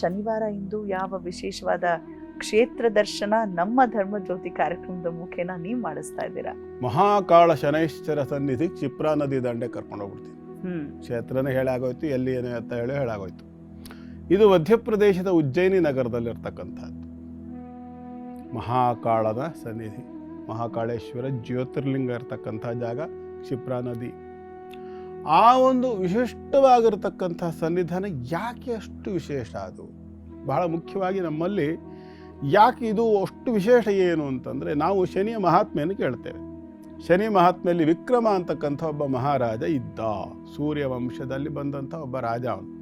ಶನಿವಾರ ಇಂದು ಯಾವ ವಿಶೇಷವಾದ ಕ್ಷೇತ್ರ ದರ್ಶನ ನಮ್ಮ ಧರ್ಮ ಜ್ಯೋತಿ ಕಾರ್ಯಕ್ರಮದ ಮುಖೇನ ನೀವು ಮಾಡಿಸ್ತಾ ಇದ್ದೀರಾ? ಮಹಾಕಾಳ ಶನೈಶ್ವರ ಸನ್ನಿಧಿ ಕ್ಷಿಪ್ರಾ ನದಿ ದಂಡೆ ಕರ್ಕೊಂಡು ಹೋಗ್ಬಿಡ್ತೀನಿ. ಕ್ಷೇತ್ರನೇ ಹೇಳಾಗೋಯ್ತು ಎಲ್ಲಿ ಏನು ಅಂತ ಹೇಳಿ ಹೇಳಾಗೋಯ್ತು. ಇದು ಮಧ್ಯಪ್ರದೇಶದ ಉಜ್ಜಯಿನಿ ನಗರದಲ್ಲಿರ್ತಕ್ಕಂಥದ್ದು. ಮಹಾಕಾಳದ ಸನ್ನಿಧಿ ಮಹಾಕಾಳೇಶ್ವರ ಜ್ಯೋತಿರ್ಲಿಂಗ ಇರ್ತಕ್ಕಂಥ ಜಾಗ ಕ್ಷಿಪ್ರಾ ನದಿ. ಆ ಒಂದು ವಿಶಿಷ್ಟವಾಗಿರ್ತಕ್ಕಂಥ ಸನ್ನಿಧಾನ ಯಾಕೆ ಅಷ್ಟು ವಿಶೇಷ ಅದು? ಬಹಳ ಮುಖ್ಯವಾಗಿ ನಮ್ಮಲ್ಲಿ ಯಾಕೆ ಇದು ಅಷ್ಟು ವಿಶೇಷ ಏನು ಅಂತಂದರೆ ನಾವು ಶನಿಯ ಮಹಾತ್ಮೆಯನ್ನು ಕೇಳ್ತೇವೆ. ಶನಿ ಮಹಾತ್ಮೆಯಲ್ಲಿ ವಿಕ್ರಮ ಅಂತಕ್ಕಂಥ ಒಬ್ಬ ಮಹಾರಾಜ ಇದ್ದ. ಸೂರ್ಯ ವಂಶದಲ್ಲಿ ಬಂದಂಥ ಒಬ್ಬ ರಾಜ ಅವನು.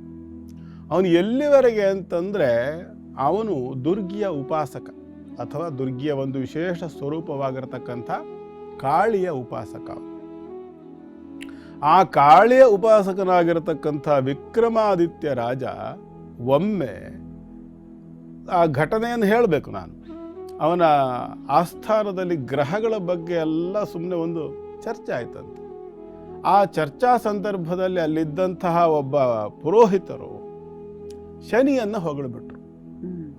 ಅವನು ಎಲ್ಲಿವರೆಗೆ ಅಂತಂದರೆ ಅವನು ದುರ್ಗಿಯ ಉಪಾಸಕ ಅಥವಾ ದುರ್ಗಿಯ ಒಂದು ವಿಶೇಷ ಸ್ವರೂಪವಾಗಿರತಕ್ಕಂಥ ಕಾಳಿಯ ಉಪಾಸಕ. ಆ ಕಾಳಿಯ ಉಪಾಸಕನಾಗಿರತಕ್ಕಂಥ ವಿಕ್ರಮಾದಿತ್ಯ ರಾಜ ಒಮ್ಮೆ ಆ ಘಟನೆಯನ್ನು ಹೇಳಬೇಕು ನಾನು. ಅವನ ಆಸ್ಥಾನದಲ್ಲಿ ಗ್ರಹಗಳ ಬಗ್ಗೆ ಎಲ್ಲ ಸುಮ್ಮನೆ ಒಂದು ಚರ್ಚೆ ಆಯ್ತಂತೆ. ಆ ಚರ್ಚಾ ಸಂದರ್ಭದಲ್ಲಿ ಅಲ್ಲಿದ್ದಂತಹ ಒಬ್ಬ ಪುರೋಹಿತರು ಶನಿಯನ್ನು ಹೊಗಳಿಬಿಟ್ರು.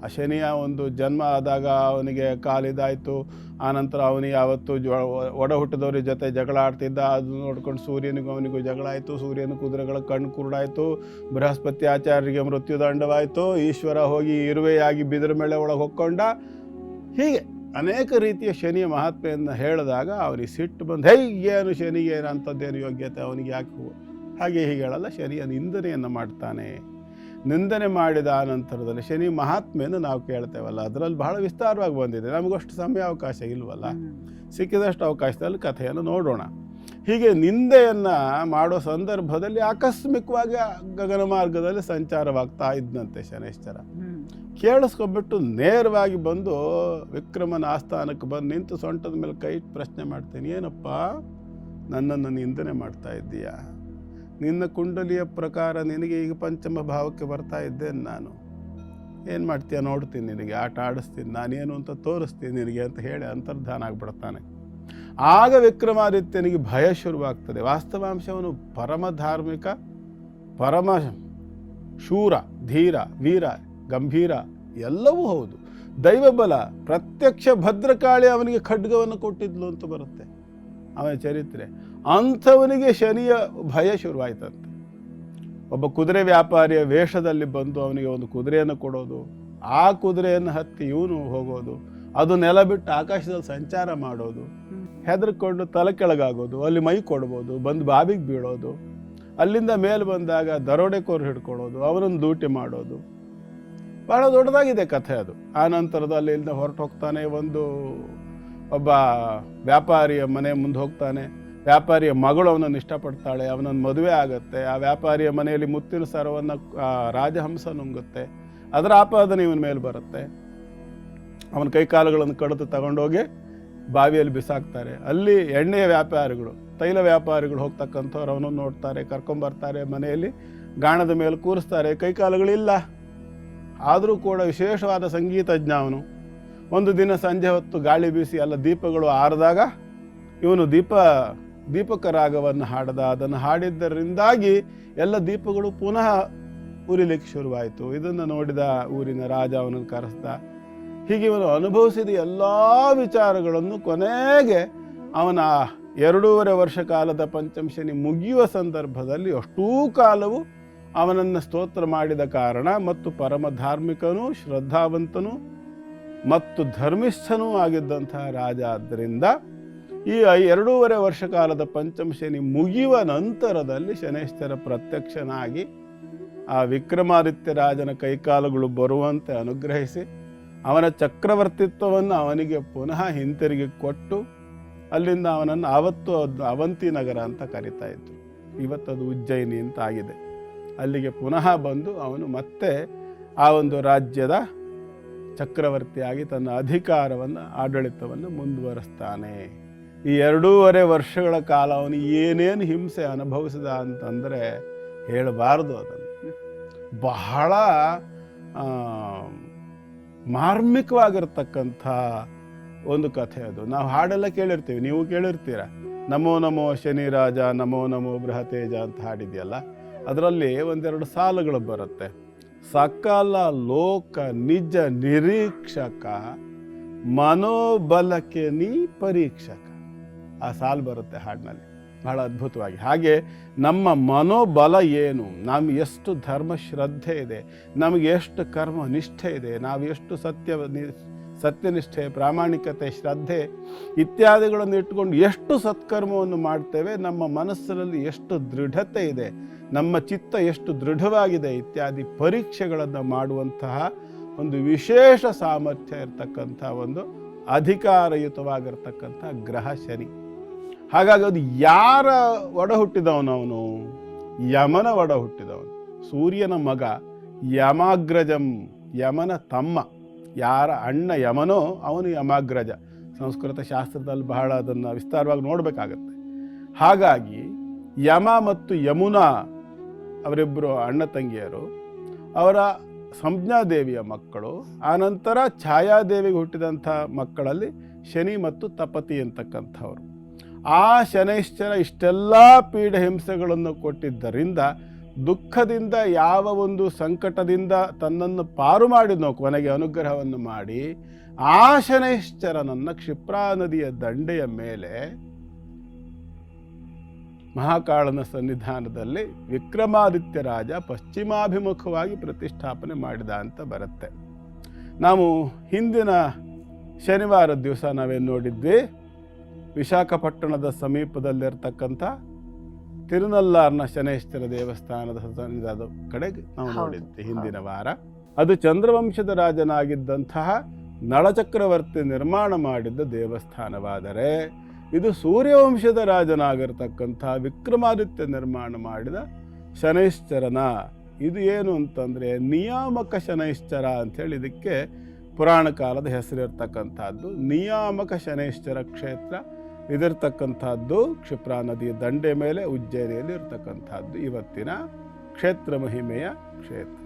ಆ ಶನಿಯ ಒಂದು ಜನ್ಮ ಆದಾಗ ಅವನಿಗೆ ಕಾಲಿದಾಯಿತು. ಆನಂತರ ಅವನಿಗೆ ಯಾವತ್ತು ಜ, ಒಡ ಹುಟ್ಟಿದವ್ರ ಜೊತೆ ಜಗಳ ಆಡ್ತಿದ್ದ. ಅದು ನೋಡ್ಕೊಂಡು ಸೂರ್ಯನಿಗೂ ಅವನಿಗೂ ಜಗಳ ಆಯಿತು. ಸೂರ್ಯನ ಕುದುರೆಗಳ ಕಣ್ಣು ಕುರುಡಾಯಿತು. ಬೃಹಸ್ಪತಿ ಆಚಾರ್ಯರಿಗೆ ಮೃತ್ಯುದಂಡವಾಯಿತು ಈಶ್ವರ ಹೋಗಿ ಇರುವೆಯಾಗಿ ಬಿದಿರ ಮೇಲೆ ಒಳಗೆ ಹೊಕ್ಕೊಂಡ. ಹೀಗೆ ಅನೇಕ ರೀತಿಯ ಶನಿಯ ಮಹಾತ್ಮೆಯನ್ನು ಹೇಳಿದಾಗ ಅವನಿಗೆ ಸಿಟ್ಟು ಬಂದು ಹೇಗೇನು ಶನಿಗೆ ಏನು ಅಂಥದ್ದೇನು ಯೋಗ್ಯತೆ? ಅವನಿಗೆ ಯಾಕೆ ಹಾಗೆ ಹೀಗೆ ಹೇಳಲ್ಲ. ಶನಿಯ ನಿಂದನೆಯನ್ನು ಮಾಡ್ತಾನೆ. ನಿಂದನೆ ಮಾಡಿದ ನಂತರದಲ್ಲಿ ಶನಿ ಮಹಾತ್ಮೆಯನ್ನು ನಾವು ಕೇಳ್ತೇವಲ್ಲ. ಅದರಲ್ಲಿ ಬಹಳ ವಿಸ್ತಾರವಾಗಿ ಬಂದಿದೆ. ನಮಗಷ್ಟು ಸಮಯಾವಕಾಶ ಇಲ್ವಲ್ಲ? ಹ್ಮ್. ಸಿಕ್ಕಿದಷ್ಟು ಅವಕಾಶದಲ್ಲಿ ಕಥೆಯನ್ನು ನೋಡೋಣ. ಹೀಗೆ ನಿಂದೆಯನ್ನು ಮಾಡೋ ಸಂದರ್ಭದಲ್ಲಿ ಆಕಸ್ಮಿಕವಾಗಿ ಗಗನ ಮಾರ್ಗದಲ್ಲಿ ಸಂಚಾರವಾಗ್ತಾ ಇದ್ದಂತೆ ಶನೇಶ್ವರ. ಕೇಳಿಸ್ಕೊಬಿಟ್ಟು ಕೇಳಿಸ್ಕೊಂಡ್ಬಿಟ್ಟು ನೇರವಾಗಿ ಬಂದು ವಿಕ್ರಮನ ಆಸ್ಥಾನಕ್ಕೆ ಬಂದು ನಿಂತು ಸೊಂಟದ ಮೇಲೆ ಕೈ ಪ್ರಶ್ನೆ ಮಾಡ್ತೇನೆ ಏನಪ್ಪ? ನನ್ನನ್ನು ನಿಂದನೆ ಮಾಡ್ತಾ ಇದ್ದೀಯಾ? ನಿನ್ನ ಕುಂಡಲಿಯ ಪ್ರಕಾರ ನಿನಗೆ ಈಗ ಪಂಚಮ ಭಾವಕ್ಕೆ ಬರ್ತಾ ಇದ್ದೇನೆ ನಾನು. ಏನು ಮಾಡ್ತೀಯ? ನೋಡ್ತೀನಿ ನಿನಗೆ, ಆಟ ಆಡಿಸ್ತೀನಿ, ನಾನೇನು ಅಂತ ತೋರಿಸ್ತೀನಿ ನಿನಗೆ ಅಂತ ಹೇಳಿ ಅಂತರ್ಧಾನ ಆಗಿಬಿಡ್ತಾನೆ ಆಗ ವಿಕ್ರಮಾದಿತ್ಯನಿಗೆ ಭಯ ಶುರುವಾಗ್ತದೆ. ವಾಸ್ತವಾಂಶವನು ಪರಮ ಧಾರ್ಮಿಕ, ಪರಮ ಶೂರ, ಧೀರ, ವೀರ, ಗಂಭೀರ, ಎಲ್ಲವೂ ಹೌದು. ದೈವಬಲ, ಪ್ರತ್ಯಕ್ಷ ಭದ್ರಕಾಳಿ ಅವನಿಗೆ ಖಡ್ಗವನ್ನು ಕೊಟ್ಟಿದ್ಲು ಅಂತ ಬರುತ್ತೆ. ಅವನ ಚರಿತ್ರೆ. ಅಂಥವನಿಗೆ ಶನಿಯ ಭಯ ಶುರುವಾಯ್ತಂತೆ. ಒಬ್ಬ ಕುದುರೆ ವ್ಯಾಪಾರಿಯ ವೇಷದಲ್ಲಿ ಬಂದು ಅವನಿಗೆ ಒಂದು ಕುದುರೆಯನ್ನು ಕೊಡೋದು, ಆ ಕುದುರೆಯನ್ನು ಹತ್ತಿ ಇವನು ಹೋಗೋದು, ಅದು ನೆಲ ಬಿಟ್ಟು ಆಕಾಶದಲ್ಲಿ ಸಂಚಾರ ಮಾಡೋದು, ಹೆದರ್ಕೊಂಡು ತಲೆ ಕೆಳಗಾಗೋದು, ಅಲ್ಲಿ ಮೈ ಕೊಡ್ಬೋದು, ಬಂದು ಬಾವಿಗೆ ಬೀಳೋದು, ಅಲ್ಲಿಂದ ಮೇಲೆ ಬಂದಾಗ ದರೋಡೆಕೋರು ಹಿಡ್ಕೊಳ್ಳೋದು, ಅವನನ್ನು ದೂಟಿ ಮಾಡೋದು. ಬಹಳ ದೊಡ್ಡದಾಗಿದೆ ಕಥೆ ಅದು. ಆ ನಂತರದ ಅಲ್ಲಿಂದ ಹೊರಟು ಹೋಗ್ತಾನೆ ಒಂದು ಒಬ್ಬ ವ್ಯಾಪಾರಿಯ ಮನೆ ಮುಂದೆ ಹೋಗ್ತಾನೆ. ವ್ಯಾಪಾರಿಯ ಮಗಳು ಅವನನ್ನು ಇಷ್ಟಪಡ್ತಾಳೆ, ಅವನನ್ನು ಮದುವೆ ಆಗುತ್ತೆ, ಆ ವ್ಯಾಪಾರಿಯ ಮನೆಯಲ್ಲಿ ಮುತ್ತಿನ ಸರವನ್ನು ರಾಜಹಂಸ ನುಂಗುತ್ತೆ, ಅದರ ಆಪಾದನೆ ಇವನ ಮೇಲೆ ಬರುತ್ತೆ. ಅವನ ಕೈಕಾಲುಗಳನ್ನು ಕಡಿದು ತಗೊಂಡೋಗಿ ಬಾವಿಯಲ್ಲಿ ಬಿಸಾಕ್ತಾರೆ. ಅಲ್ಲಿ ಎಣ್ಣೆಯ ವ್ಯಾಪಾರಿಗಳು, ತೈಲ ವ್ಯಾಪಾರಿಗಳು ಹೋಗ್ತಕ್ಕಂಥವ್ರು ಅವನನ್ನು ನೋಡ್ತಾರೆ ಕರ್ಕೊಂಬರ್ತಾರೆ ಮನೆಯಲ್ಲಿ, ಗಾಣದ ಮೇಲೆ ಕೂರಿಸ್ತಾರೆ. ಕೈಕಾಲುಗಳಿಲ್ಲ ಆದರೂ ಕೂಡ ವಿಶೇಷವಾದ ಸಂಗೀತಜ್ಞ ಅವನು. ಒಂದು ದಿನ ಸಂಜೆ ಹೊತ್ತು ಗಾಳಿ ಬೀಸಿ ಎಲ್ಲ ದೀಪಗಳು ಆರಿದಾಗ ಇವನು ದೀಪ ದೀಪಕ ರಾಗವನ್ನು ಹಾಡದ, ಅದನ್ನು ಹಾಡಿದ್ದರಿಂದಾಗಿ ಎಲ್ಲ ದೀಪಗಳು ಪುನಃ ಉರಿಲಿಕ್ಕೆ ಶುರುವಾಯಿತು. ಇದನ್ನು ನೋಡಿದ ಊರಿನ ರಾಜ ಅವನನ್ನು ಕರೆಸ್ದ, ಹೀಗೆ ಇವನು ಅನುಭವಿಸಿದ ಎಲ್ಲ ವಿಚಾರಗಳನ್ನು ಕೊನೆಗೆ ಅವನ ಎರಡೂವರೆ ವರ್ಷ ಕಾಲದ ಪಂಚಮಶನಿ ಮುಗಿಯುವ ಸಂದರ್ಭದಲ್ಲಿ ಅಷ್ಟೂ ಕಾಲವು ಅವನನ್ನು ಸ್ತೋತ್ರ ಮಾಡಿದ ಕಾರಣ ಮತ್ತು ಪರಮ ಧಾರ್ಮಿಕನು, ಶ್ರದ್ಧಾವಂತನೂ ಮತ್ತು ಧರ್ಮಿಷ್ಠನೂ ಆಗಿದ್ದಂತಹ ರಾಜ ಆದ್ದರಿಂದ ಈ ಎರಡೂವರೆ ವರ್ಷ ಕಾಲದ ಪಂಚಮಶನಿ ಮುಗಿಯುವ ನಂತರದಲ್ಲಿ ಶನೇಶ್ವರ ಪ್ರತ್ಯಕ್ಷನಾಗಿ ಆ ವಿಕ್ರಮಾದಿತ್ಯ ರಾಜನ ಕೈಕಾಲುಗಳು ಬರುವಂತೆ ಅನುಗ್ರಹಿಸಿ ಅವನ ಚಕ್ರವರ್ತಿತ್ವವನ್ನು ಅವನಿಗೆ ಪುನಃ ಹಿಂತಿರುಗಿ ಕೊಟ್ಟು ಅಲ್ಲಿಂದ ಅವನನ್ನು ಆವತ್ತು ಅದ್ ಅವಂತಿ ನಗರ ಅಂತ ಕರಿತಾ ಇದ್ರು. ಇವತ್ತದು ಉಜ್ಜಯಿನಿ ಅಂತ ಆಗಿದೆ. ಅಲ್ಲಿಗೆ ಪುನಃ ಬಂದು ಅವನು ಮತ್ತೆ ಆ ಒಂದು ರಾಜ್ಯದ ಚಕ್ರವರ್ತಿಯಾಗಿ ತನ್ನ ಅಧಿಕಾರವನ್ನು, ಆಡಳಿತವನ್ನು ಮುಂದುವರಿಸ್ತಾನೆ. ಈ ಎರಡೂವರೆ ವರ್ಷಗಳ ಕಾಲ ಅವನು ಏನೇನು ಹಿಂಸೆ ಅನುಭವಿಸಿದ ಅಂತಂದರೆ ಹೇಳಬಾರ್ದು ಅದನ್ನು. ಬಹಳ ಮಾರ್ಮಿಕವಾಗಿರ್ತಕ್ಕಂಥ ಒಂದು ಕಥೆ ಅದು. ನಾವು ಹಾಡೆಲ್ಲ ಕೇಳಿರ್ತೀವಿ, ನೀವು ಕೇಳಿರ್ತೀರ. ನಮೋ ನಮೋ ಶನಿ ರಾಜ, ನಮೋ ನಮೋ ಬೃಹತೇಜ ಅಂತ ಹಾಡಿದೆಯಲ್ಲ? ಅದರಲ್ಲಿ ಒಂದೆರಡು ಸಾಲುಗಳು ಬರುತ್ತೆ. ಸಕಲ ಲೋಕ ನಿಜ ನಿರೀಕ್ಷಕ, ಮನೋಬಲಕ್ಕೆ ನೀ ಪರೀಕ್ಷಕ. ಆ ಸಾಲು ಬರುತ್ತೆ ಹಾಡಿನಲ್ಲಿ. ಬಹಳ ಅದ್ಭುತವಾಗಿ. ಹಾಗೆ ನಮ್ಮ ಮನೋಬಲ ಏನು? ನಮ್ಗೆ ಎಷ್ಟು ಧರ್ಮ ಶ್ರದ್ಧೆ ಇದೆ? ನಮಗೆ ಎಷ್ಟು ಕರ್ಮ ನಿಷ್ಠೆ ಇದೆ? ನಾವು ಎಷ್ಟು ಸತ್ಯ ಸತ್ಯನಿಷ್ಠೆ, ಪ್ರಾಮಾಣಿಕತೆ, ಶ್ರದ್ಧೆ ಇತ್ಯಾದಿಗಳನ್ನು ಇಟ್ಕೊಂಡು ಎಷ್ಟು ಸತ್ಕರ್ಮವನ್ನು ಮಾಡ್ತೇವೆ, ನಮ್ಮ ಮನಸ್ಸಿನಲ್ಲಿ ಎಷ್ಟು ದೃಢತೆ ಇದೆ, ನಮ್ಮ ಚಿತ್ತ ಎಷ್ಟು ದೃಢವಾಗಿದೆ ಇತ್ಯಾದಿ ಪರೀಕ್ಷೆಗಳನ್ನು ಮಾಡುವಂತಹ ಒಂದು ವಿಶೇಷ ಸಾಮರ್ಥ್ಯ ಇರತಕ್ಕಂಥ ಒಂದು ಅಧಿಕಾರಯುತವಾಗಿರ್ತಕ್ಕಂಥ ಗ್ರಹ ಶನಿ. ಹಾಗಾಗಿ ಅದು ಯಾರ ಒಡ ಹುಟ್ಟಿದವನು ಅವನು? ಯಮನ ಒಡ ಹುಟ್ಟಿದವನು. ಸೂರ್ಯನ ಮಗ ಯಮಾಗ್ರಜಂ, ಯಮನ ತಮ್ಮ. ಯಾರ ಅಣ್ಣ ಯಮನೋ ಅವನು ಯಮಾಗ್ರಜ. ಸಂಸ್ಕೃತ ಶಾಸ್ತ್ರದಲ್ಲಿ ಬಹಳ ಅದನ್ನು ವಿಸ್ತಾರವಾಗಿ ನೋಡಬೇಕಾಗತ್ತೆ. ಹಾಗಾಗಿ ಯಮ ಮತ್ತು ಯಮುನಾ ಅವರಿಬ್ಬರು ಅಣ್ಣ ತಂಗಿಯರು, ಅವರ ಸಂಜ್ಞಾದೇವಿಯ ಮಕ್ಕಳು, ಆನಂತರ ಛಾಯಾದೇವಿಗೆ ಹುಟ್ಟಿದಂಥ ಮಕ್ಕಳಲ್ಲಿ ಶನಿ ಮತ್ತು ತಪತಿ ಅಂತಕ್ಕಂಥವ್ರು. ಆ ಶನೈಶ್ಚರ ಇಷ್ಟೆಲ್ಲ ಪೀಡೆ ಹಿಂಸೆಗಳನ್ನು ಕೊಟ್ಟಿದ್ದರಿಂದ, ದುಃಖದಿಂದ ಯಾವ ಒಂದು ಸಂಕಟದಿಂದ ತನ್ನನ್ನು ಪಾರು ಮಾಡಿದ್ನೋ ಕೊನೆಗೆ ಅನುಗ್ರಹವನ್ನು ಮಾಡಿ, ಆ ಶನೈಶ್ಚರನನ್ನು ಕ್ಷಿಪ್ರಾ ನದಿಯ ದಂಡೆಯ ಮೇಲೆ ಮಹಾಕಾಳನ ಸನ್ನಿಧಾನದಲ್ಲಿ ವಿಕ್ರಮಾದಿತ್ಯ ರಾಜ ಪಶ್ಚಿಮಾಭಿಮುಖವಾಗಿ ಪ್ರತಿಷ್ಠಾಪನೆ ಮಾಡಿದ ಅಂತ ಬರುತ್ತೆ. ನಾವು ಹಿಂದಿನ ಶನಿವಾರ ದಿವಸ ನಾವೇನು ನೋಡಿದ್ವಿ? ವಿಶಾಖಪಟ್ಟಣದ ಸಮೀಪದಲ್ಲಿರ್ತಕ್ಕಂಥ ತಿರುನಲ್ಲಾರ್ನ ಶನೇಶ್ವರ ದೇವಸ್ಥಾನದ ಕಡೆ ಕಡೆಗೆ ನಾವು ನೋಡಿದ್ದೆ ಹಿಂದಿನ ವಾರ. ಅದು ಚಂದ್ರವಂಶದ ರಾಜನಾಗಿದ್ದಂತಹ ನಳಚಕ್ರವರ್ತಿ ನಿರ್ಮಾಣ ಮಾಡಿದ್ದ ದೇವಸ್ಥಾನವಾದರೆ ಇದು ಸೂರ್ಯವಂಶದ ರಾಜನಾಗಿರ್ತಕ್ಕಂಥ ವಿಕ್ರಮಾದಿತ್ಯ ನಿರ್ಮಾಣ ಮಾಡಿದ ಶನೈಶ್ಚರನ ಇದು ಏನು ಅಂತಂದರೆ ನಿಯಾಮಕ ಶನೈಶ್ಚರ ಅಂಥೇಳಿ ಇದಕ್ಕೆ ಪುರಾಣ ಕಾಲದ ಹೆಸರಿರ್ತಕ್ಕಂಥದ್ದು. ನಿಯಾಮಕ ಶನೈಶ್ಚರ ಕ್ಷೇತ್ರ ಇದಿರ್ತಕ್ಕಂಥದ್ದು ಕ್ಷಿಪ್ರಾ ನದಿಯ ದಂಡೆ ಮೇಲೆ ಉಜ್ಜಯಿನಿಯಲ್ಲಿ ಇರ್ತಕ್ಕಂಥದ್ದು ಇವತ್ತಿನ ಕ್ಷೇತ್ರ ಮಹಿಮೆಯ ಕ್ಷೇತ್ರ.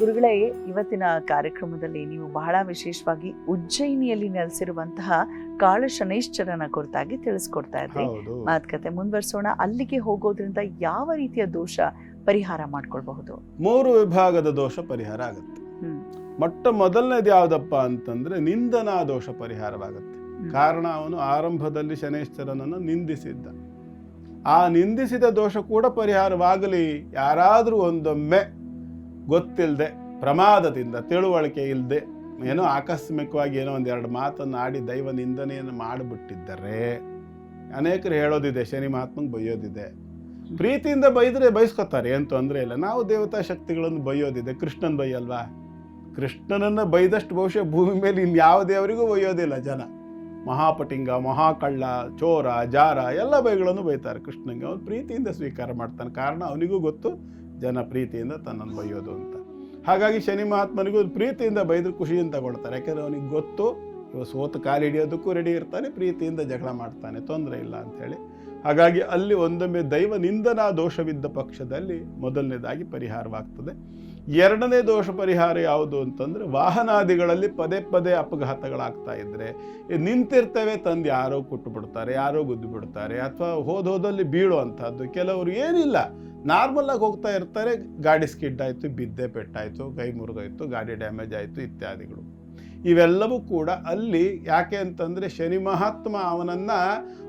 ಗುರುಗಳೇ ಇವತ್ತಿನ ಕಾರ್ಯಕ್ರಮದಲ್ಲಿ ನೀವು ಬಹಳ ವಿಶೇಷವಾಗಿ ಉಜ್ಜಯಿನಿಯಲ್ಲಿ ನೆಲೆಸಿರುವಂತಹ ಕಾಳು ಶನೈಶ್ಚರನ ಕುರಿತಾಗಿ ತಿಳಿಸ್ಕೊಡ್ತಾ ಇದ್ರಿ. ಮಾತುಕತೆ ಮುಂದುವರಿಸೋಣ. ಅಲ್ಲಿಗೆ ಹೋಗೋದ್ರಿಂದ ಯಾವ ರೀತಿಯ ದೋಷ ಪರಿಹಾರ ಮಾಡ್ಕೊಳ್ಬಹುದು? ಮೂರು ವಿಭಾಗದ ದೋಷ ಪರಿಹಾರ ಆಗುತ್ತೆ. ಮೊಟ್ಟ ಮೊದಲನೇದು ಯಾವುದಪ್ಪ ಅಂತಂದ್ರೆ ನಿಂದನಾ ದೋಷ ಪರಿಹಾರವಾಗುತ್ತೆ ಕಾರಣ ಅವನು ಆರಂಭದಲ್ಲಿ ಶನೇಶ್ವರನನ್ನು ನಿಂದಿಸಿದ್ದ. ಆ ನಿಂದಿಸಿದ ದೋಷ ಕೂಡ ಪರಿಹಾರವಾಗಲಿ ಯಾರಾದರೂ ಒಂದೊಮ್ಮೆ ಗೊತ್ತಿಲ್ಲದೆ ಪ್ರಮಾದದಿಂದ ತಿಳುವಳಿಕೆ ಇಲ್ಲದೆ ಏನೋ ಆಕಸ್ಮಿಕವಾಗಿ ಏನೋ ಒಂದೆರಡು ಮಾತನ್ನು ಆಡಿ ದೈವ ನಿಂದನೆಯನ್ನು ಮಾಡಿಬಿಟ್ಟಿದ್ದರೆ ಅನೇಕರು ಹೇಳೋದಿದೆ ಶನಿ ಮಹಾತ್ಮಂಗೆ ಬೈಯೋದಿದೆ. ಪ್ರೀತಿಯಿಂದ ಬೈದರೆ ಬಯಸ್ಕೊತಾರೆ ಏನು ತೊಂದರೆ ಇಲ್ಲ. ನಾವು ದೇವತಾ ಶಕ್ತಿಗಳನ್ನು ಬೈಯೋದಿದೆ ಕೃಷ್ಣನ್ ಬೈಯಲ್ವಾ? ಕೃಷ್ಣನನ್ನು ಬೈದಷ್ಟು ಬಹುಶಃ ಭೂಮಿ ಮೇಲೆ ಇನ್ಯಾವ ದೇವರಿಗೂ ಬೈಯೋದಿಲ್ಲ ಜನ. ಮಹಾಪಟಿಂಗ, ಮಹಾಕಳ್ಳ, ಚೋರ, ಜಾರ ಎಲ್ಲ ಬೈಗಳನ್ನು ಬೈತಾರೆ ಕೃಷ್ಣನಿಗೆ. ಅವನು ಪ್ರೀತಿಯಿಂದ ಸ್ವೀಕಾರ ಮಾಡ್ತಾನೆ. ಕಾರಣ ಅವನಿಗೂ ಗೊತ್ತು, ಜನ ಪ್ರೀತಿಯಿಂದ ತನ್ನನ್ನು ಬೈಯೋದು ಅಂತ. ಹಾಗಾಗಿ ಶನಿ ಮಹಾತ್ಮನಿಗೂ ಪ್ರೀತಿಯಿಂದ ಬೈದ್ರೆ ಖುಷಿಯಿಂದ ತಗೊಳ್ತಾರೆ. ಯಾಕೆಂದರೆ ಅವನಿಗೆ ಗೊತ್ತು, ಇವ ಸೋತು ಕಾಲು ಹಿಡಿಯೋದಕ್ಕೂ ರೆಡಿ ಇರ್ತಾನೆ, ಪ್ರೀತಿಯಿಂದ ಜಗಳ ಮಾಡ್ತಾನೆ. ತೊಂದರೆ ಇಲ್ಲ ಅಂಥೇಳಿ ಹಾಗಾಗಿ ಅಲ್ಲಿ ಒಂದೊಮ್ಮೆ ದೈವ ನಿಂದನಾ ದೋಷವಿದ್ದ ಪಕ್ಷದಲ್ಲಿ ಮೊದಲನೇದಾಗಿ ಪರಿಹಾರವಾಗ್ತದೆ. ಎರಡನೇ ದೋಷ ಪರಿಹಾರ ಯಾವುದು ಅಂತಂದರೆ ವಾಹನಾದಿಗಳಲ್ಲಿ ಪದೇ ಪದೇ ಅಪಘಾತಗಳಾಗ್ತಾ ಇದ್ದರೆ ನಿಂತಿರ್ತವೆ ತಂದು ಯಾರೋ ಕೊಟ್ಟು ಬಿಡ್ತಾರೆ, ಯಾರೋ ಗುದ್ದು ಬಿಡ್ತಾರೆ, ಅಥವಾ ಹೋದ ಹೋದಲ್ಲಿ ಬೀಳುವಂಥದ್ದು. ಕೆಲವರು ಏನಿಲ್ಲ ನಾರ್ಮಲಾಗಿ ಹೋಗ್ತಾ ಇರ್ತಾರೆ, ಗಾಡಿ ಸ್ಕಿಡ್ ಆಯಿತು ಬಿದ್ದೆ ಪೆಟ್ಟಾಯಿತು, ಕೈ ಮುರಿದೋಯ್ತು, ಗಾಡಿ ಡ್ಯಾಮೇಜ್ ಆಯಿತು ಇತ್ಯಾದಿಗಳು. ಇವೆಲ್ಲವೂ ಕೂಡ ಅಲ್ಲಿ ಯಾಕೆ ಅಂತಂದರೆ ಶನಿ ಮಹಾತ್ಮ ಅವನನ್ನು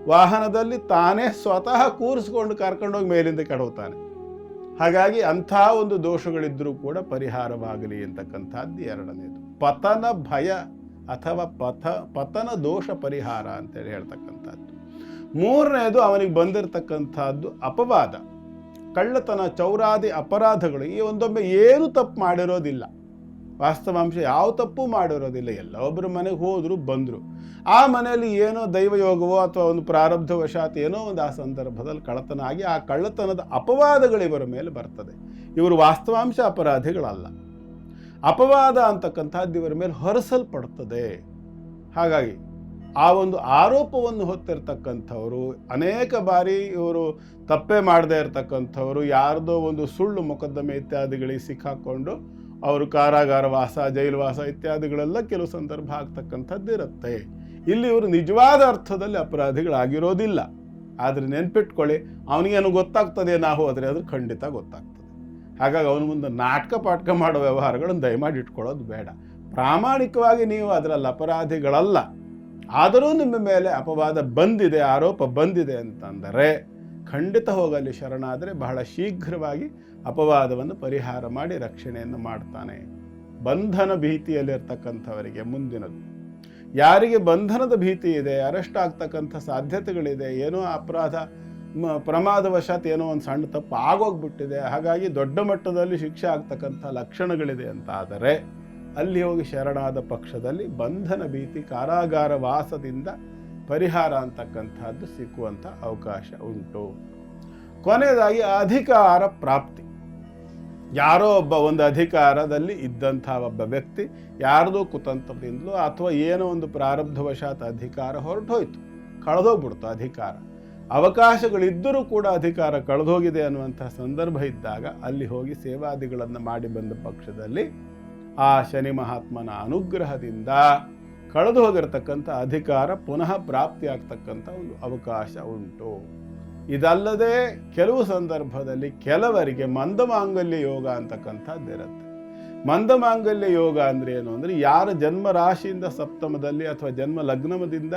ವಾಹನದಲ್ಲಿ ತಾನೇ ಸ್ವತಃ ಕೂರಿಸ್ಕೊಂಡು ಕರ್ಕೊಂಡೋಗಿ ಮೇಲಿಂದ ಕೆಡವುತ್ತಾನೆ. ಹಾಗಾಗಿ ಅಂಥ ಒಂದು ದೋಷಗಳಿದ್ದರೂ ಕೂಡ ಪರಿಹಾರವಾಗಲಿ ಅಂತಕ್ಕಂಥದ್ದು ಎರಡನೇದು. ಪತನ ಭಯ ಅಥವಾ ಪಥ, ಪತನ ದೋಷ ಪರಿಹಾರ ಅಂತೇಳಿ ಹೇಳ್ತಕ್ಕಂಥದ್ದು. ಮೂರನೇದು ಅವನಿಗೆ ಬಂದಿರತಕ್ಕಂಥದ್ದು ಅಪವಾದ. ಕಳ್ಳತನ, ಚೌರಾದಿ ಅಪರಾಧಗಳು, ಈ ಒಂದೊಮ್ಮೆ ಏನು ತಪ್ಪು ಮಾಡಿರೋದಿಲ್ಲ. ವಾಸ್ತವಾಂಶ ಯಾವ ತಪ್ಪು ಮಾಡಿರೋದಿಲ್ಲ. ಎಲ್ಲ ಒಬ್ಬರು ಮನೆಗೆ ಹೋದರು, ಬಂದರು. ಆ ಮನೆಯಲ್ಲಿ ಏನೋ ದೈವಯೋಗವೋ ಅಥವಾ ಒಂದು ಪ್ರಾರಬ್ಧ ವಶಾತ್ ಏನೋ ಒಂದು ಆ ಸಂದರ್ಭದಲ್ಲಿ ಕಳ್ಳತನ ಆಗಿ ಆ ಕಳ್ಳತನದ ಅಪವಾದಗಳು ಇವರ ಮೇಲೆ ಬರ್ತದೆ. ಇವರು ವಾಸ್ತವಾಂಶ ಅಪರಾಧಿಗಳಲ್ಲ. ಅಪವಾದ ಅಂತಕ್ಕಂಥದ್ದು ಇವರ ಮೇಲೆ ಹೊರಸಲ್ಪಡ್ತದೆ. ಹಾಗಾಗಿ ಆ ಒಂದು ಆರೋಪವನ್ನು ಹೊತ್ತಿರ್ತಕ್ಕಂಥವರು, ಅನೇಕ ಬಾರಿ ಇವರು ತಪ್ಪೇ ಮಾಡದೇ ಇರತಕ್ಕಂಥವರು, ಯಾರ್ದೋ ಒಂದು ಸುಳ್ಳು, ಮೊಕದ್ದಮೆ ಇತ್ಯಾದಿಗಳಿಗೆ ಸಿಕ್ಕಾಕೊಂಡು ಅವರು ಕಾರಾಗಾರ ವಾಸ, ಜೈಲು ವಾಸ ಇತ್ಯಾದಿಗಳೆಲ್ಲ ಕೆಲವು ಸಂದರ್ಭ ಆಗ್ತಕ್ಕಂಥದ್ದಿರುತ್ತೆ ಇಲ್ಲಿ ಇವರು ನಿಜವಾದ ಅರ್ಥದಲ್ಲಿ ಅಪರಾಧಿಗಳಾಗಿರೋದಿಲ್ಲ. ಆದರೆ ನೆನ್ಪಿಟ್ಕೊಳ್ಳಿ, ಅವನಿಗೇನು ಗೊತ್ತಾಗ್ತದೆ ನಾ ಹೋದರೆ ಅದು ಖಂಡಿತ ಗೊತ್ತಾಗ್ತದೆ. ಹಾಗಾಗಿ ಅವನ ಮುಂದೆ ನಾಟಕ ಪಾಠಕ ಮಾಡೋ ವ್ಯವಹಾರಗಳನ್ನು ದಯಮಾಡಿ ಇಟ್ಕೊಳ್ಳೋದು ಬೇಡ. ಪ್ರಾಮಾಣಿಕವಾಗಿ ನೀವು ಅದರಲ್ಲಿ ಅಪರಾಧಿಗಳಲ್ಲ. ಆದರೂ ನಿಮ್ಮ ಮೇಲೆ ಅಪವಾದ ಬಂದಿದೆ, ಆರೋಪ ಬಂದಿದೆ ಅಂತಂದರೆ ಖಂಡಿತ ಹೋಗಲಿ ಶರಣಾದರೆ ಬಹಳ ಶೀಘ್ರವಾಗಿ ಅಪವಾದವನ್ನು ಪರಿಹಾರ ಮಾಡಿ ರಕ್ಷಣೆಯನ್ನು ಮಾಡ್ತಾನೆ. ಬಂಧನ ಭೀತಿಯಲ್ಲಿರ್ತಕ್ಕಂಥವರಿಗೆ ಮುಂದಿನದು. ಯಾರಿಗೆ ಬಂಧನದ ಭೀತಿ ಇದೆ, ಅರೆಸ್ಟ್ ಆಗ್ತಕ್ಕಂಥ ಸಾಧ್ಯತೆಗಳಿದೆ, ಏನೋ ಅಪರಾಧ ಪ್ರಮಾದವಶಾತ್ ಏನೋ ಒಂದು ಸಣ್ಣ ತಪ್ಪು ಆಗೋಗ್ಬಿಟ್ಟಿದೆ, ಹಾಗಾಗಿ ದೊಡ್ಡ ಮಟ್ಟದಲ್ಲಿ ಶಿಕ್ಷೆ ಆಗ್ತಕ್ಕಂಥ ಲಕ್ಷಣಗಳಿದೆ ಅಂತ ಆದರೆ ಅಲ್ಲಿ ಹೋಗಿ ಶರಣಾದ ಪಕ್ಷದಲ್ಲಿ ಬಂಧನ ಭೀತಿ, ಕಾರಾಗಾರ ವಾಸದಿಂದ ಪರಿಹಾರ ಅಂತಕ್ಕಂಥದ್ದು ಸಿಕ್ಕುವಂಥ ಅವಕಾಶ ಉಂಟು. ಕೊನೆಯದಾಗಿ ಅಧಿಕಾರ ಪ್ರಾಪ್ತಿ. ಯಾರೋ ಒಬ್ಬ ಒಂದು ಅಧಿಕಾರದಲ್ಲಿ ಇದ್ದಂಥ ಒಬ್ಬ ವ್ಯಕ್ತಿ ಯಾರದೋ ಕುತಂತ್ರದಿಂದಲೋ ಅಥವಾ ಏನೋ ಒಂದು ಪ್ರಾರಬ್ಧವಶಾತ್ ಅಧಿಕಾರ ಹೊರಟೋಯ್ತು, ಕಳೆದೋಗ್ಬಿಡ್ತು ಅಧಿಕಾರ. ಅವಕಾಶಗಳಿದ್ದರೂ ಕೂಡ ಅಧಿಕಾರ ಕಳೆದೋಗಿದೆ ಅನ್ನುವಂಥ ಸಂದರ್ಭ ಇದ್ದಾಗ ಅಲ್ಲಿ ಹೋಗಿ ಸೇವಾದಿಗಳನ್ನು ಮಾಡಿ ಬಂದ ಪಕ್ಷದಲ್ಲಿ ಆ ಶನಿ ಮಹಾತ್ಮನ ಅನುಗ್ರಹದಿಂದ ಕಳೆದು ಹೋಗಿರತಕ್ಕಂಥ ಅಧಿಕಾರ ಪುನಃ ಪ್ರಾಪ್ತಿಯಾಗ್ತಕ್ಕಂಥ ಒಂದು ಅವಕಾಶ ಉಂಟು. ಇದಲ್ಲದೆ ಕೆಲವು ಸಂದರ್ಭದಲ್ಲಿ ಕೆಲವರಿಗೆ ಮಂದಮಾಂಗಲ್ಯ ಯೋಗ ಅಂತಕ್ಕಂಥದ್ದಿರುತ್ತೆ ಮಂದಮಾಂಗಲ್ಯ ಯೋಗ ಅಂದ್ರೆ ಏನು ಅಂದರೆ ಯಾರ ಜನ್ಮ ರಾಶಿಯಿಂದ ಸಪ್ತಮದಲ್ಲಿ ಅಥವಾ ಜನ್ಮ ಲಗ್ನಮದಿಂದ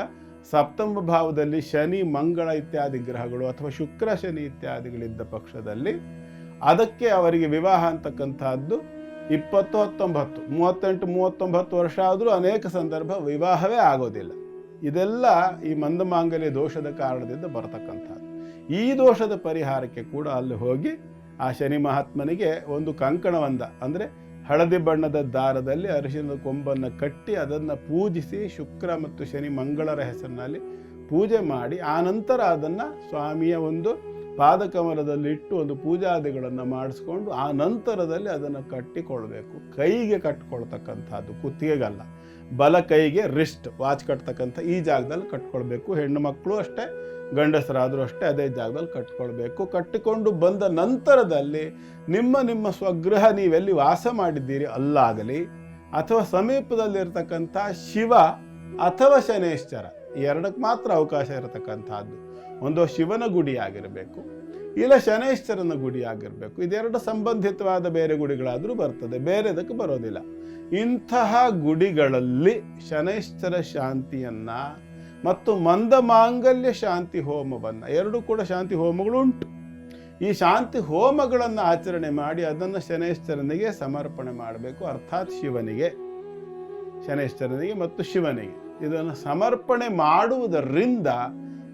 ಸಪ್ತಮ ಭಾವದಲ್ಲಿ ಶನಿ, ಮಂಗಳ ಇತ್ಯಾದಿ ಗ್ರಹಗಳು ಅಥವಾ ಶುಕ್ರ, ಶನಿ ಇತ್ಯಾದಿಗಳಿದ್ದ ಪಕ್ಷದಲ್ಲಿ ಅದಕ್ಕೆ ಅವರಿಗೆ ವಿವಾಹ ಅಂತಕ್ಕಂಥದ್ದು ಇಪ್ಪತ್ತು, ಹತ್ತೊಂಬತ್ತು, ಮೂವತ್ತೆಂಟು, ಮೂವತ್ತೊಂಬತ್ತು ವರ್ಷ ಆದರೂ ಅನೇಕ ಸಂದರ್ಭ ವಿವಾಹವೇ ಆಗೋದಿಲ್ಲ. ಇದೆಲ್ಲ ಈ ಮಂದಮಾಂಗಲ್ಯ ದೋಷದ ಕಾರಣದಿಂದ ಬರತಕ್ಕಂಥದ್ದು. ಈ ದೋಷದ ಪರಿಹಾರಕ್ಕೆ ಕೂಡ ಅಲ್ಲಿ ಹೋಗಿ ಆ ಶನಿ ಮಹಾತ್ಮನಿಗೆ ಒಂದು ಕಂಕಣವಂದ ಅಂದರೆ ಹಳದಿ ಬಣ್ಣದ ದಾರದಲ್ಲಿ ಅರಿಶಿನದ ಕೊಂಬನ್ನು ಕಟ್ಟಿ ಅದನ್ನು ಪೂಜಿಸಿ ಶುಕ್ರ ಮತ್ತು ಶನಿ ಮಂಗಳರ ಹೆಸರಿನಲ್ಲಿ ಪೂಜೆ ಮಾಡಿ, ಆ ನಂತರ ಅದನ್ನು ಸ್ವಾಮಿಯ ಒಂದು ಪಾದಕಮಲದಲ್ಲಿ ಇಟ್ಟು ಒಂದು ಪೂಜಾದಿಗಳನ್ನು ಮಾಡಿಸ್ಕೊಂಡು ಆ ನಂತರದಲ್ಲಿ ಅದನ್ನು ಕಟ್ಟಿಕೊಳ್ಬೇಕು. ಕೈಗೆ ಕಟ್ಕೊಳ್ತಕ್ಕಂಥದ್ದು, ಕುತ್ತಿಗೆಗಲ್ಲ. ಬಲ ಕೈಗೆ ರಿಸ್ಟ್ ವಾಚ್ ಕಟ್ತಕ್ಕಂಥ ಈ ಜಾಗದಲ್ಲಿ ಕಟ್ಕೊಳ್ಬೇಕು. ಹೆಣ್ಣು ಮಕ್ಕಳು ಅಷ್ಟೇ ಗಂಡಸರಾದರೂ ಅಷ್ಟೇ ಅದೇ ಜಾಗದಲ್ಲಿ ಕಟ್ಕೊಳ್ಬೇಕು. ಕಟ್ಟಿಕೊಂಡು ಬಂದ ನಂತರದಲ್ಲಿ ನಿಮ್ಮ ನಿಮ್ಮ ಸ್ವಗೃಹ ನೀವೆಲ್ಲಿ ವಾಸ ಮಾಡಿದ್ದೀರಿ? ಅಲ್ಲಾಗಲಿ. ಅಥವಾ ಸಮೀಪದಲ್ಲಿರ್ತಕ್ಕಂಥ ಶಿವ ಅಥವಾ ಶನೇಶ್ವರ ಎರಡಕ್ಕೆ ಮಾತ್ರ ಅವಕಾಶ ಇರತಕ್ಕಂಥದ್ದು. ಒಂದು ಶಿವನ ಗುಡಿ ಆಗಿರಬೇಕು ಇಲ್ಲ ಶನೇಶ್ವರನ ಗುಡಿ ಆಗಿರಬೇಕು ಇದೆರಡು ಸಂಬಂಧಿತವಾದ ಬೇರೆ ಗುಡಿಗಳಾದರೂ ಬರ್ತದೆ ಬೇರೆದಕ್ಕೆ ಬರೋದಿಲ್ಲ. ಇಂತಹ ಗುಡಿಗಳಲ್ಲಿ ಶನೇಶ್ವರ ಶಾಂತಿಯನ್ನ ಮತ್ತು ಮಂದ ಮಾಂಗಲ್ಯ ಶಾಂತಿ ಹೋಮವನ್ನು. ಎರಡು ಕೂಡ ಶಾಂತಿ ಹೋಮಗಳು ಉಂಟು ಈ ಶಾಂತಿ ಹೋಮಗಳನ್ನು ಆಚರಣೆ ಮಾಡಿ ಅದನ್ನು ಶನೈಶ್ಚರನಿಗೆ ಸಮರ್ಪಣೆ ಮಾಡಬೇಕು. ಅರ್ಥಾತ್ ಶಿವನಿಗೆ. ಶನೈಶ್ಚರನಿಗೆ ಮತ್ತು ಶಿವನಿಗೆ. ಇದನ್ನು ಸಮರ್ಪಣೆ ಮಾಡುವುದರಿಂದ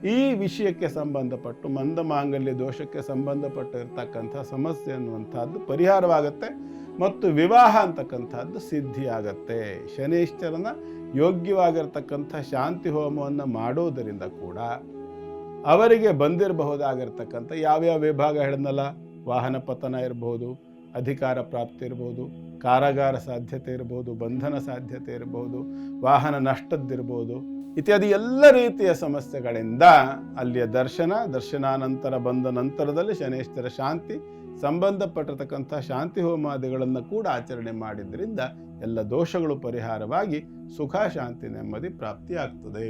ಈ ವಿಷಯಕ್ಕೆ ಸಂಬಂಧಪಟ್ಟು, ಮಂದ ಮಾಂಗಲ್ಯ ದೋಷಕ್ಕೆ ಸಂಬಂಧಪಟ್ಟಿರ್ತಕ್ಕಂಥ ಸಮಸ್ಯೆ ಅನ್ನುವಂಥದ್ದು ಪರಿಹಾರವಾಗುತ್ತೆ. ಮತ್ತು ವಿವಾಹ ಅಂತಕ್ಕಂಥದ್ದು ಸಿದ್ಧಿಯಾಗತ್ತೆ. ಶನೇಶ್ವರನ ಯೋಗ್ಯವಾಗಿರ್ತಕ್ಕಂಥ ಶಾಂತಿ ಹೋಮವನ್ನು ಮಾಡೋದರಿಂದ ಕೂಡ ಅವರಿಗೆ ಬಂದಿರಬಹುದಾಗಿರ್ತಕ್ಕಂಥ ಯಾವ್ಯಾವ ವಿಭಾಗ ಹೇಳಿದ್ನಲ್ಲ? ವಾಹನ ಪತನ ಇರಬಹುದು ಅಧಿಕಾರ ಪ್ರಾಪ್ತಿ ಇರಬಹುದು ಕಾರಾಗಾರ ಸಾಧ್ಯತೆ ಇರಬಹುದು ಬಂಧನ ಸಾಧ್ಯತೆ ಇರಬಹುದು ವಾಹನ ನಷ್ಟದ್ದಿರ್ಬೋದು ಇತ್ಯಾದಿ ಎಲ್ಲ ರೀತಿಯ ಸಮಸ್ಯೆಗಳಿಂದ ಅಲ್ಲಿಯ ದರ್ಶನ, ದರ್ಶನಾನಂತರ ಬಂದ ನಂತರದಲ್ಲಿ ಶನೇಶ್ವರ ಶಾಂತಿ ಸಂಬಂಧಪಟ್ಟಿರ್ತಕ್ಕಂಥ ಶಾಂತಿ ಹೋಮಾದಿಗಳನ್ನು ಕೂಡ ಆಚರಣೆ ಮಾಡಿದ್ರಿಂದ ಎಲ್ಲ ದೋಷಗಳು ಪರಿಹಾರವಾಗಿ ಸುಖ ಶಾಂತಿ ನೆಮ್ಮದಿ ಪ್ರಾಪ್ತಿಯಾಗ್ತದೆ